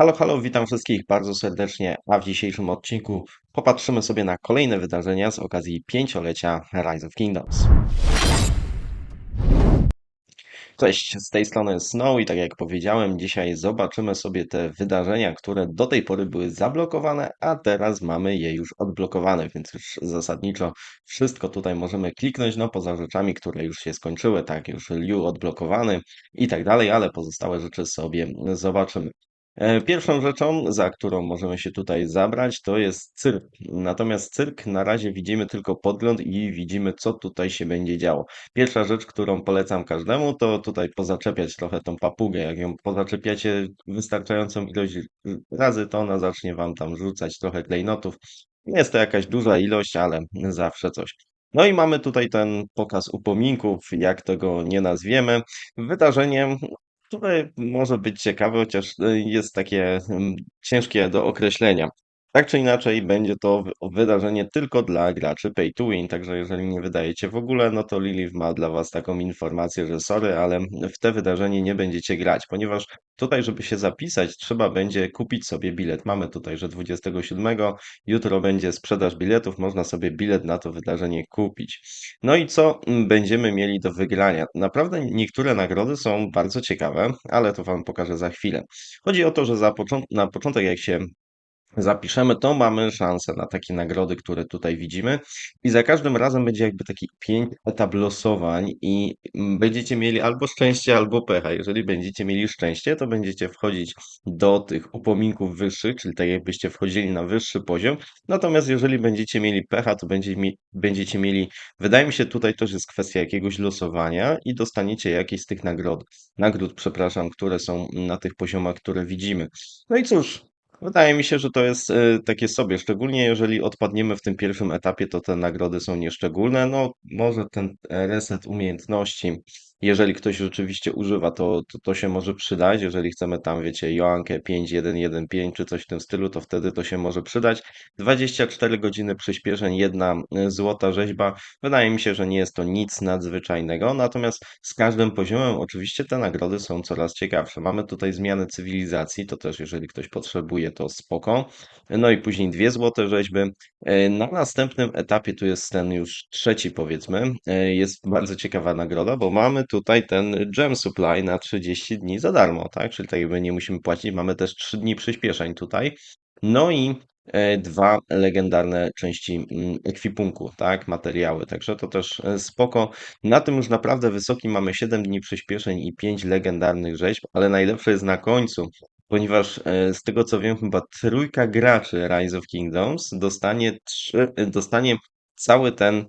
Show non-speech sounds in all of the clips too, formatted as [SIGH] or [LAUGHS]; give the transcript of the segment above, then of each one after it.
Halo, halo, witam wszystkich bardzo serdecznie, a w dzisiejszym odcinku popatrzymy sobie na kolejne wydarzenia z okazji pięciolecia Rise of Kingdoms. Cześć, z tej strony Snow i tak jak powiedziałem, dzisiaj zobaczymy sobie te wydarzenia, które do tej pory były zablokowane, a teraz mamy je już odblokowane, więc już zasadniczo wszystko tutaj możemy kliknąć, no poza rzeczami, które już się skończyły, tak, już Liu odblokowany i tak dalej, ale pozostałe rzeczy sobie zobaczymy. E, Pierwszą rzeczą, za którą możemy się tutaj zabrać, to jest cyrk. Natomiast cyrk na razie widzimy tylko podgląd i widzimy, co tutaj się będzie działo. Pierwsza rzecz, którą polecam każdemu, to tutaj pozaczepiać trochę tą papugę. Jak ją pozaczepiacie wystarczającą ilość razy, to ona zacznie wam tam rzucać trochę klejnotów. Nie jest to jakaś duża ilość, ale zawsze coś. No i mamy tutaj ten pokaz upominków, jak tego nie nazwiemy. Wydarzenie które może być ciekawe, chociaż y, jest takie mm, ciężkie do określenia. Tak czy inaczej, będzie to wy- wydarzenie tylko dla graczy Pay to Win, także jeżeli nie wydajecie w ogóle, no to Lilith ma dla Was taką informację, że sorry, ale w te wydarzenie nie będziecie grać, ponieważ tutaj, żeby się zapisać, trzeba będzie kupić sobie bilet. Mamy tutaj, że 27, jutro będzie sprzedaż biletów, można sobie bilet na to wydarzenie kupić. No i co będziemy mieli do wygrania? Naprawdę niektóre nagrody są bardzo ciekawe, ale to Wam pokażę za chwilę. Chodzi o to, że za począ- na początek, jak się zapiszemy, to mamy szansę na takie nagrody, które tutaj widzimy. I za każdym razem będzie jakby taki pięć etap losowań i będziecie mieli albo szczęście, albo pecha. Jeżeli będziecie mieli szczęście, to będziecie wchodzić do tych upominków wyższych, czyli tak jakbyście wchodzili na wyższy poziom. Natomiast jeżeli będziecie mieli pecha, to będzie, będziecie mieli, wydaje mi się, tutaj też jest kwestia jakiegoś losowania i dostaniecie jakieś z tych nagród, nagród, przepraszam, które są na tych poziomach, które widzimy. No i cóż, Wydaje mi się, że to jest y, takie sobie, szczególnie jeżeli odpadniemy w tym pierwszym etapie, to te nagrody są nieszczególne. No, może ten reset umiejętności, jeżeli ktoś rzeczywiście używa, to, to to się może przydać. Jeżeli chcemy tam, wiecie, Joankę 5115 czy coś w tym stylu, to wtedy to się może przydać. 24 godziny przyspieszeń, jedna y, złota rzeźba. Wydaje mi się, że nie jest to nic nadzwyczajnego, natomiast z każdym poziomem oczywiście te nagrody są coraz ciekawsze. Mamy tutaj zmianę cywilizacji, to też jeżeli ktoś potrzebuje, to spoko. No i później dwie złote rzeźby. E, Na następnym etapie, tu jest ten już trzeci powiedzmy, e, jest bardzo ciekawa nagroda, bo mamy tutaj ten gem supply na 30 dni za darmo, tak? Czyli tak jakby nie musimy płacić, mamy też 3 dni przyspieszeń tutaj. No i e, dwa legendarne części mm, ekwipunku, tak? Materiały, także to też e, spoko. Na tym już naprawdę wysokim mamy 7 dni przyspieszeń i 5 legendarnych rzeźb, ale najlepsze jest na końcu, ponieważ e, z tego co wiem, chyba trójka graczy Rise of Kingdoms dostanie, trzy, dostanie cały ten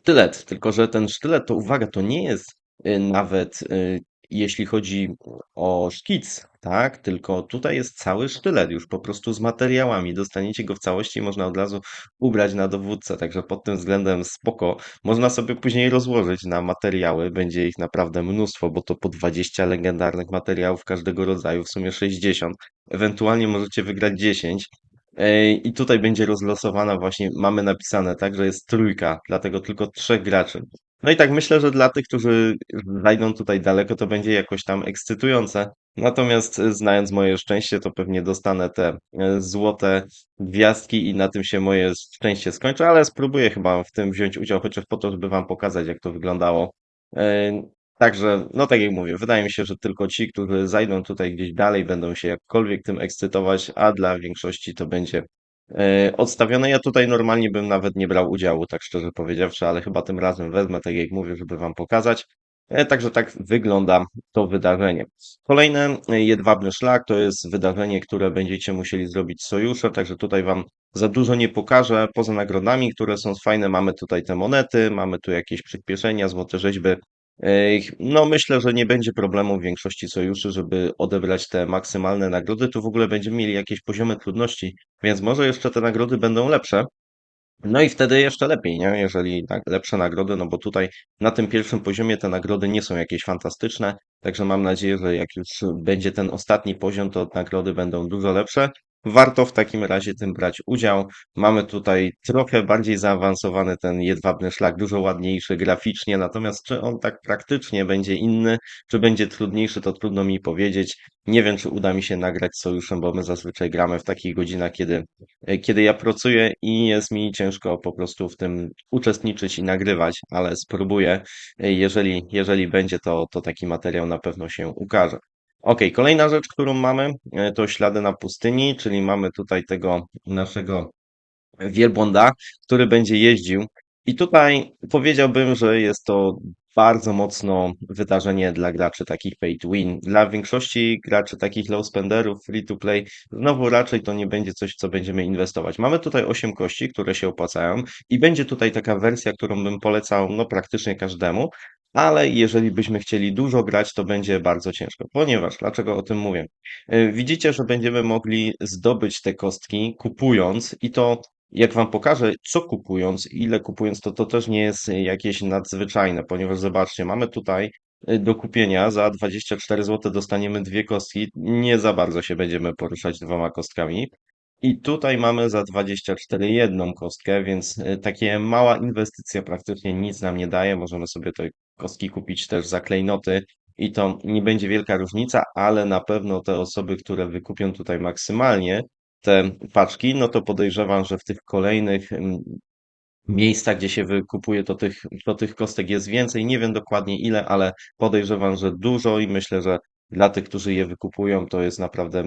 sztylet. Tylko, że ten sztylet, to uwaga, to nie jest nawet e, jeśli chodzi o szkic, tak? Tylko tutaj jest cały sztylet już po prostu z materiałami. Dostaniecie go w całości i można od razu ubrać na dowódcę, także pod tym względem spoko. Można sobie później rozłożyć na materiały, będzie ich naprawdę mnóstwo, bo to po 20 legendarnych materiałów każdego rodzaju, w sumie 60. Ewentualnie możecie wygrać 10. Ej, I tutaj będzie rozlosowana właśnie, mamy napisane, tak, że jest trójka, dlatego tylko trzech graczy. No i tak myślę, że dla tych, którzy zajdą tutaj daleko, to będzie jakoś tam ekscytujące. Natomiast e, znając moje szczęście, to pewnie dostanę te e, złote gwiazdki i na tym się moje szczęście skończy, ale spróbuję chyba w tym wziąć udział, chociaż po to, żeby wam pokazać, jak to wyglądało. E, Także, no tak jak mówię, wydaje mi się, że tylko ci, którzy zajdą tutaj gdzieś dalej, będą się jakkolwiek tym ekscytować, a dla większości to będzie odstawione. Ja tutaj normalnie bym nawet nie brał udziału, tak szczerze powiedziawszy, ale chyba tym razem wezmę, tak jak mówię, żeby wam pokazać. E, Także tak wygląda to wydarzenie. Kolejne e, Jedwabny Szlak to jest wydarzenie, które będziecie musieli zrobić sojusze, także tutaj wam za dużo nie pokażę. Poza nagrodami, które są fajne, mamy tutaj te monety, mamy tu jakieś przyspieszenia, złote rzeźby. No, myślę, że nie będzie problemu w większości sojuszy, żeby odebrać te maksymalne nagrody. Tu w ogóle będziemy mieli jakieś poziomy trudności, więc może jeszcze te nagrody będą lepsze. No i wtedy jeszcze lepiej, nie? Jeżeli tak, lepsze nagrody, no bo tutaj na tym pierwszym poziomie te nagrody nie są jakieś fantastyczne, także mam nadzieję, że jak już będzie ten ostatni poziom, to nagrody będą dużo lepsze. Warto w takim razie tym brać udział. Mamy tutaj trochę bardziej zaawansowany ten jedwabny szlak, dużo ładniejszy graficznie, natomiast czy on tak praktycznie będzie inny, czy będzie trudniejszy, to trudno mi powiedzieć. Nie wiem, czy uda mi się nagrać z sojuszem, bo my zazwyczaj gramy w takich godzinach, kiedy, kiedy ja pracuję i jest mi ciężko po prostu w tym uczestniczyć i nagrywać, ale spróbuję. Jeżeli, jeżeli będzie, to, to taki materiał na pewno się ukaże. Ok, kolejna rzecz, którą mamy, e, to ślady na pustyni, czyli mamy tutaj tego naszego wielbłąda, który będzie jeździł. I tutaj powiedziałbym, że jest to bardzo mocno wydarzenie dla graczy takich pay win. Dla większości graczy takich low spenderów, free to play, znowu raczej to nie będzie coś, co będziemy inwestować. Mamy tutaj 8 kości, które się opłacają i będzie tutaj taka wersja, którą bym polecał no praktycznie każdemu, ale jeżeli byśmy chcieli dużo grać, to będzie bardzo ciężko. Ponieważ, dlaczego o tym mówię? E, Widzicie, że będziemy mogli zdobyć te kostki kupując i to jak wam pokażę, co kupując, ile kupując, to to też nie jest jakieś nadzwyczajne, ponieważ zobaczcie, mamy tutaj y, do kupienia za 24 zł dostaniemy dwie kostki. Nie za bardzo się będziemy poruszać dwoma kostkami. I tutaj mamy za 24 jedną kostkę, więc y, takie mała inwestycja praktycznie nic nam nie daje. Możemy sobie te kostki kupić też za klejnoty i to nie będzie wielka różnica, ale na pewno te osoby, które wykupią tutaj maksymalnie, te paczki, no to podejrzewam, że w tych kolejnych mm, miejscach, gdzie się wykupuje, to tych, to tych kostek jest więcej. Nie wiem dokładnie ile, ale podejrzewam, że dużo i myślę, że dla tych, którzy je wykupują, to jest naprawdę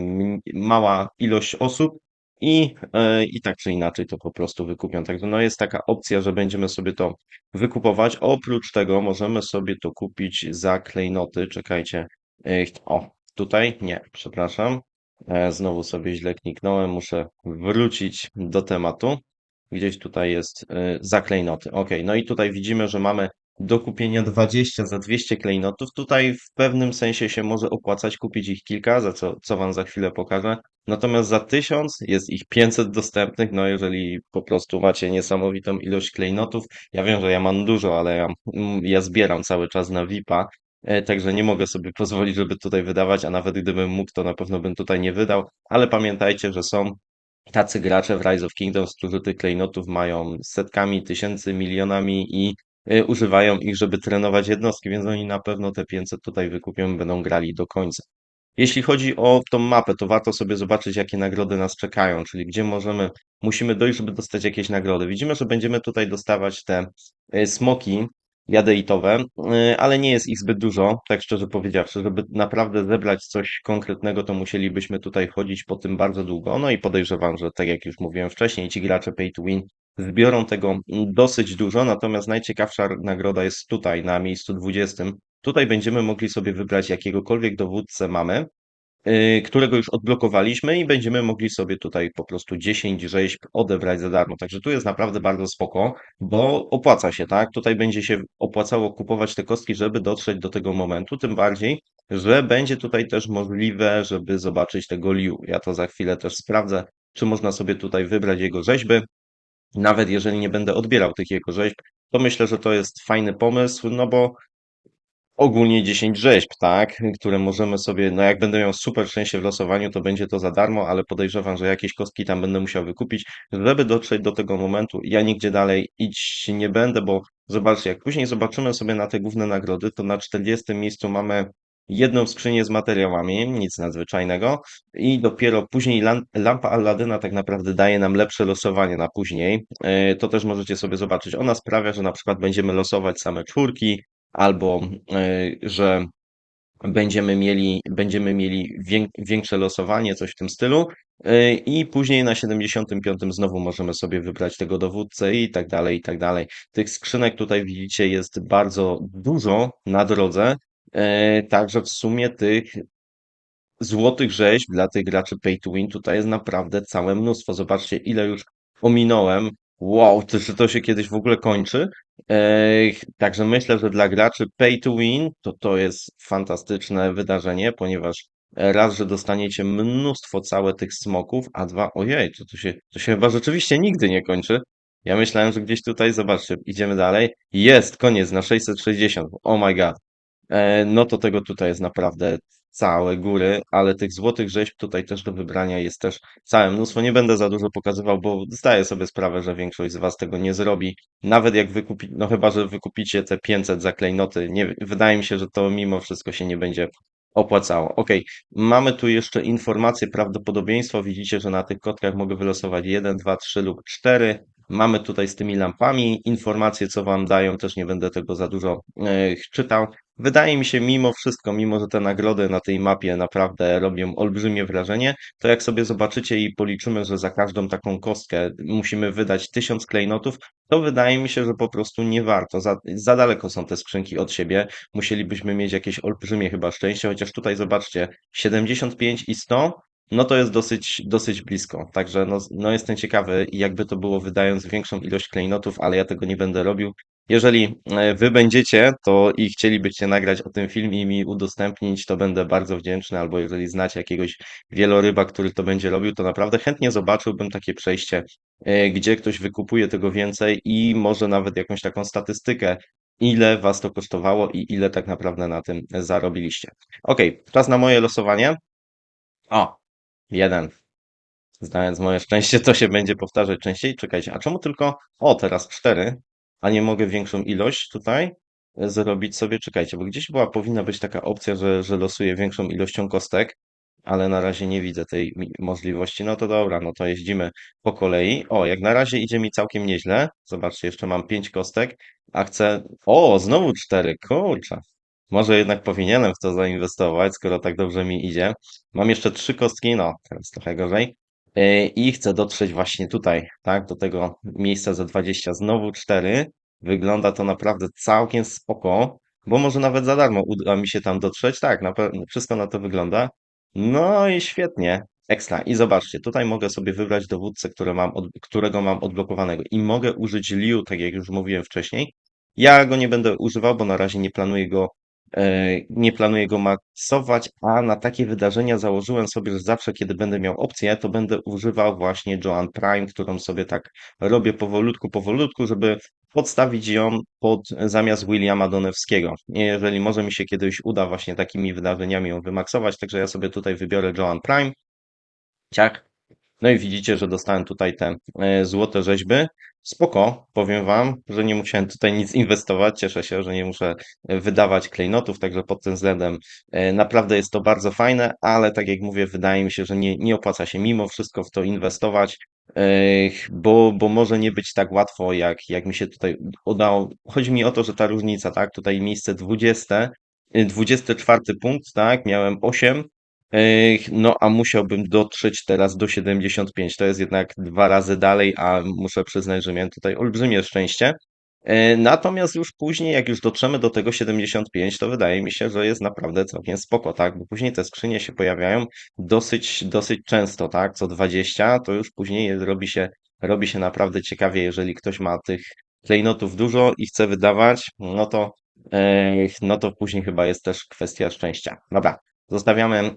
mała ilość osób i, e, i tak czy inaczej to po prostu wykupią. Także no jest taka opcja, że będziemy sobie to wykupować. Oprócz tego możemy sobie to kupić za klejnoty. Czekajcie. E, O, tutaj? Nie, przepraszam. E, Znowu sobie źle kliknąłem, muszę wrócić do tematu. Gdzieś tutaj jest za klejnoty. Ok, no i tutaj widzimy, że mamy do kupienia 20 za 200 klejnotów. Tutaj w pewnym sensie się może opłacać kupić ich kilka, za co, co Wam za chwilę pokażę. Natomiast za 1000 jest ich 500 dostępnych. No jeżeli po prostu macie niesamowitą ilość klejnotów, ja wiem, że ja mam dużo, ale ja, mm, ja zbieram cały czas na VIP-a. E, Także nie mogę sobie [LAUGHS] pozwolić, żeby tutaj wydawać, a nawet gdybym mógł, to na pewno bym tutaj nie wydał. Ale pamiętajcie, że są tacy gracze w Rise of Kingdoms, którzy tych klejnotów mają setkami, tysięcy, milionami i używają ich, żeby trenować jednostki, więc oni na pewno te 500 tutaj wykupią będą grali do końca. Jeśli chodzi o tą mapę, to warto sobie zobaczyć, jakie nagrody nas czekają, czyli gdzie możemy, musimy dojść, żeby dostać jakieś nagrody. Widzimy, że będziemy tutaj dostawać te y, smoki jadeitowe, y, ale nie jest ich zbyt dużo, tak szczerze powiedziawszy, żeby naprawdę zebrać coś konkretnego, to musielibyśmy tutaj chodzić po tym bardzo długo. No i podejrzewam, że tak jak już mówiłem wcześniej, ci gracze pay to win zbiorą tego dosyć dużo, natomiast najciekawsza nagroda jest tutaj, na miejscu 20. Tutaj będziemy mogli sobie wybrać jakiegokolwiek dowódcę mamy, y, którego już odblokowaliśmy i będziemy mogli sobie tutaj po prostu 10 rzeźb odebrać za darmo. Także tu jest naprawdę bardzo spoko, bo opłaca się, tak? Tutaj będzie się opłacało kupować te kostki, żeby dotrzeć do tego momentu, tym bardziej, że będzie tutaj też możliwe, żeby zobaczyć tego Liu. Ja to za chwilę też sprawdzę, czy można sobie tutaj wybrać jego rzeźby. Nawet jeżeli nie będę odbierał tych jego rzeźb, to myślę, że to jest fajny pomysł, no bo ogólnie 10 rzeźb, tak, które możemy sobie, no jak będę miał super szczęście w losowaniu, to będzie to za darmo, ale podejrzewam, że jakieś kostki tam będę musiał wykupić, żeby dotrzeć do tego momentu. Ja nigdzie dalej iść nie będę, bo zobaczcie, jak później zobaczymy sobie na te główne nagrody, to na 40 miejscu mamy jedną skrzynię z materiałami, nic nadzwyczajnego i dopiero później lam- lampa Alladyna tak naprawdę daje nam lepsze losowanie na później. E, To też możecie sobie zobaczyć. Ona sprawia, że na przykład będziemy losować same czwórki, albo e, że będziemy mieli, będziemy mieli wię- większe losowanie, coś w tym stylu. E, I później na 75 znowu możemy sobie wybrać tego dowódcę i tak dalej, i tak dalej. Tych skrzynek tutaj widzicie jest bardzo dużo na drodze. E, Także w sumie tych złotych rzeźb dla tych graczy pay to win tutaj jest naprawdę całe mnóstwo. Zobaczcie, ile już ominąłem. Wow, to, czy to się kiedyś w ogóle kończy? Ej, także myślę, że dla graczy pay to win to to jest fantastyczne wydarzenie, ponieważ raz, że dostaniecie mnóstwo całe tych smoków, a dwa, ojej, to, to się, to się chyba rzeczywiście nigdy nie kończy. Ja myślałem, że gdzieś tutaj, zobaczcie, idziemy dalej. Jest, koniec na 660. Oh my god. E, no to tego tutaj jest naprawdę całe góry, ale tych złotych rzeźb tutaj też do wybrania jest też całe mnóstwo. Nie będę za dużo pokazywał, bo zdaję sobie sprawę, że większość z Was tego nie zrobi. Nawet jak wykupi, no chyba, że wykupicie te 500 za klejnoty, nie, wydaje mi się, że to mimo wszystko się nie będzie opłacało. Ok, mamy tu jeszcze informację prawdopodobieństwo. Widzicie, że na tych kotkach mogę wylosować 1, 2, 3 lub 4. Mamy tutaj z tymi lampami informacje, co Wam dają. Też nie będę tego za dużo e, czytał. Wydaje mi się, mimo wszystko, mimo że te nagrody na tej mapie naprawdę robią olbrzymie wrażenie, to jak sobie zobaczycie i policzymy, że za każdą taką kostkę musimy wydać 1000 klejnotów, to wydaje mi się, że po prostu nie warto. Za, za daleko są te skrzynki od siebie. Musielibyśmy mieć jakieś olbrzymie chyba szczęście, chociaż tutaj zobaczcie, 75 i 100, no to jest dosyć, dosyć blisko. Także no, no jestem ciekawy, jakby to było wydając większą ilość klejnotów, ale ja tego nie będę robił. Jeżeli e, wy będziecie, to i chcielibyście nagrać o tym film i mi udostępnić, to będę bardzo wdzięczny, albo jeżeli znacie jakiegoś wieloryba, który to będzie robił, to naprawdę chętnie zobaczyłbym takie przejście, e, gdzie ktoś wykupuje tego więcej i może nawet jakąś taką statystykę, ile was to kosztowało i ile tak naprawdę na tym zarobiliście. Ok, czas na moje losowanie. O, jeden. Znając moje szczęście, to się będzie powtarzać częściej. Czekajcie, a czemu tylko. O, teraz cztery, a nie mogę większą ilość tutaj e, zrobić sobie? Czekajcie, bo gdzieś była, powinna być taka opcja, że, że losuję większą ilością kostek, ale na razie nie widzę tej możliwości. No to dobra, no to jeździmy po kolei. O, jak na razie idzie mi całkiem nieźle. Zobaczcie, jeszcze mam pięć kostek, a chcę. O, znowu cztery, kurczę. Może jednak powinienem w to zainwestować, skoro tak dobrze mi idzie. Mam jeszcze trzy kostki, no teraz trochę gorzej. Yy, I chcę dotrzeć właśnie tutaj, tak, do tego miejsca za 20. Znowu 4. Wygląda to naprawdę całkiem spoko, bo może nawet za darmo uda mi się tam dotrzeć. Tak, na pewno wszystko na to wygląda. No i świetnie. Ekstra. I zobaczcie, tutaj mogę sobie wybrać dowódcę, mam od, którego mam odblokowanego i mogę użyć Liu, tak jak już mówiłem wcześniej. Ja go nie będę używał, bo na razie nie planuję go E, Nie planuję go maksować, a na takie wydarzenia założyłem sobie, że zawsze, kiedy będę miał opcję, to będę używał właśnie Joan Prime, którą sobie tak robię powolutku, powolutku, żeby podstawić ją pod zamiast Williama Donewskiego. Jeżeli może mi się kiedyś uda właśnie takimi wydarzeniami ją wymaksować, także ja sobie tutaj wybiorę Joan Prime. Ciach. No i widzicie, że dostałem tutaj te e, złote rzeźby. Spoko, powiem Wam, że nie musiałem tutaj nic inwestować. Cieszę się, że nie muszę e, wydawać klejnotów, także pod tym względem e, naprawdę jest to bardzo fajne, ale tak jak mówię, wydaje mi się, że nie, nie opłaca się mimo wszystko w to inwestować, bo, bo może nie być tak łatwo, jak, jak mi się tutaj udało. Chodzi mi o to, że ta różnica, tak, tutaj miejsce 20, 24 punkt, tak, miałem 8, Ech, No, a musiałbym dotrzeć teraz do 75. To jest jednak dwa razy dalej, a muszę przyznać, że miałem tutaj olbrzymie szczęście. E, Natomiast już później, jak już dotrzemy do tego 75, to wydaje mi się, że jest naprawdę całkiem spoko, tak? Bo później te skrzynie się pojawiają dosyć, dosyć często, tak? Co 20, to już później robi się, robi się naprawdę ciekawie, jeżeli ktoś ma tych klejnotów dużo i chce wydawać, no to, e, no to później chyba jest też kwestia szczęścia. Dobra, Zostawiamy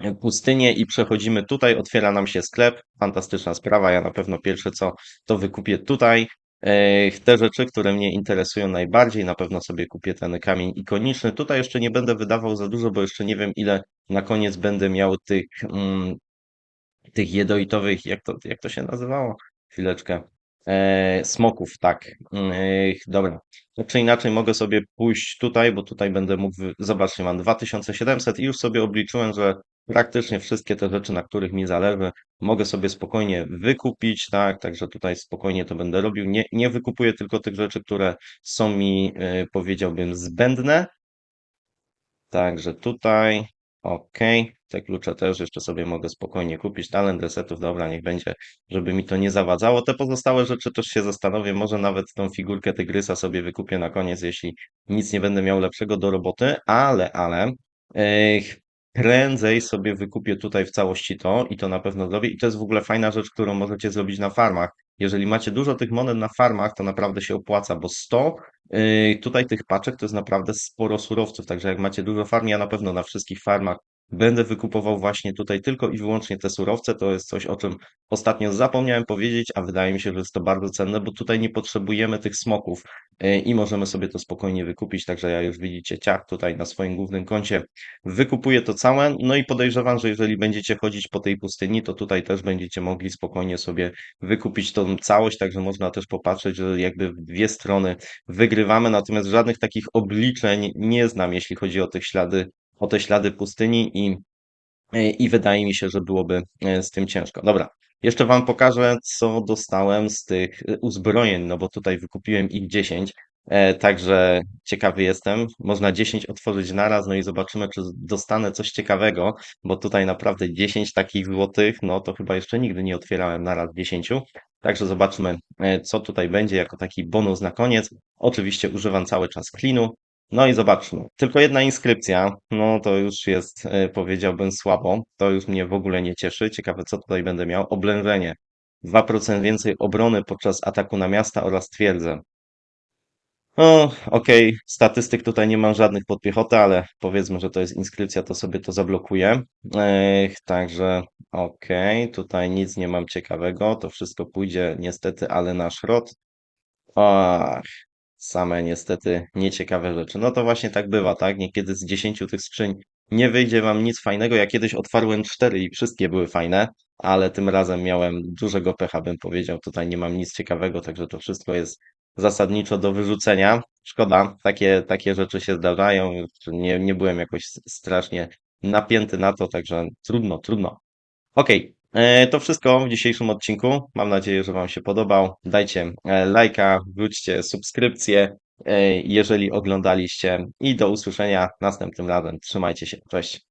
e, pustynię i przechodzimy tutaj. Otwiera nam się sklep. Fantastyczna sprawa. Ja na pewno pierwsze co to wykupię tutaj. E, Te rzeczy, które mnie interesują najbardziej, na pewno sobie kupię ten kamień ikoniczny. Tutaj jeszcze nie będę wydawał za dużo, bo jeszcze nie wiem, ile na koniec będę miał tych, mm, tych jedoitowych, jak to, jak to się nazywało? Chwileczkę. E, smoków, tak. E, dobra. Czy inaczej mogę sobie pójść tutaj, bo tutaj będę mógł, wy- zobaczcie, mam 2700 i już sobie obliczyłem, że praktycznie wszystkie te rzeczy, na których mi zależy, mogę sobie spokojnie wykupić, tak, także tutaj spokojnie to będę robił. Nie, nie wykupuję tylko tych rzeczy, które są mi, e, powiedziałbym, zbędne, Także tutaj, ok, te klucze też jeszcze sobie mogę spokojnie kupić. Talent resetów, dobra, niech będzie, żeby mi to nie zawadzało. Te pozostałe rzeczy też się zastanowię, może nawet tą figurkę tygrysa sobie wykupię na koniec, jeśli nic nie będę miał lepszego do roboty, ale, ale, eh, prędzej sobie wykupię tutaj w całości to i to na pewno zrobię. I to jest w ogóle fajna rzecz, którą możecie zrobić na farmach. Jeżeli macie dużo tych monet na farmach, to naprawdę się opłaca, bo 100 Yy, Tutaj tych paczek to jest naprawdę sporo surowców, także jak macie dużo farm, ja na pewno na wszystkich farmach będę wykupował właśnie tutaj tylko i wyłącznie te surowce. To jest coś, o czym ostatnio zapomniałem powiedzieć, a wydaje mi się, że jest to bardzo cenne, bo tutaj nie potrzebujemy tych smoków y, i możemy sobie to spokojnie wykupić. Także ja już widzicie ciach tutaj na swoim głównym koncie wykupuję to całe. No i podejrzewam, że jeżeli będziecie chodzić po tej pustyni, to tutaj też będziecie mogli spokojnie sobie wykupić tą całość, także można też popatrzeć, że jakby w dwie strony wygrywamy, natomiast żadnych takich obliczeń nie znam, jeśli chodzi o te ślady, o te ślady pustyni i, i wydaje mi się, że byłoby e, z tym ciężko. Dobra, jeszcze Wam pokażę, co dostałem z tych e, uzbrojeń, no bo tutaj wykupiłem ich 10, e, także ciekawy jestem. Można 10 otworzyć naraz, no i zobaczymy, czy dostanę coś ciekawego, bo tutaj naprawdę 10 takich złotych, no to chyba jeszcze nigdy nie otwierałem naraz 10. Także zobaczmy, co tutaj będzie jako taki bonus na koniec. Oczywiście używam cały czas klinu. No i zobaczmy. Tylko jedna inskrypcja, no to już jest, e, powiedziałbym, słabo. To już mnie w ogóle nie cieszy. Ciekawe, co tutaj będę miał. Oblężenie. 2% więcej obrony podczas ataku na miasta oraz twierdzę. O, okej, statystyk tutaj nie mam żadnych pod piechotę, ale powiedzmy, że to jest inskrypcja, to sobie to zablokuję. Ech, także okej, tutaj nic nie mam ciekawego, to wszystko pójdzie niestety, ale na szrot. Ach, same niestety nieciekawe rzeczy. No to właśnie tak bywa, tak? Niekiedy z 10 tych skrzyń nie wyjdzie wam nic fajnego. Ja kiedyś otwarłem 4 i wszystkie były fajne, ale tym razem miałem dużego pecha, bym powiedział. Tutaj nie mam nic ciekawego, także to wszystko jest zasadniczo do wyrzucenia. Szkoda, takie, takie rzeczy się zdarzają. Nie, nie byłem jakoś strasznie napięty na to, także trudno, trudno. Okej, e, to wszystko w dzisiejszym odcinku. Mam nadzieję, że Wam się podobał. Dajcie e, lajka, wróćcie subskrypcję, e, jeżeli oglądaliście i do usłyszenia następnym razem. Trzymajcie się, cześć.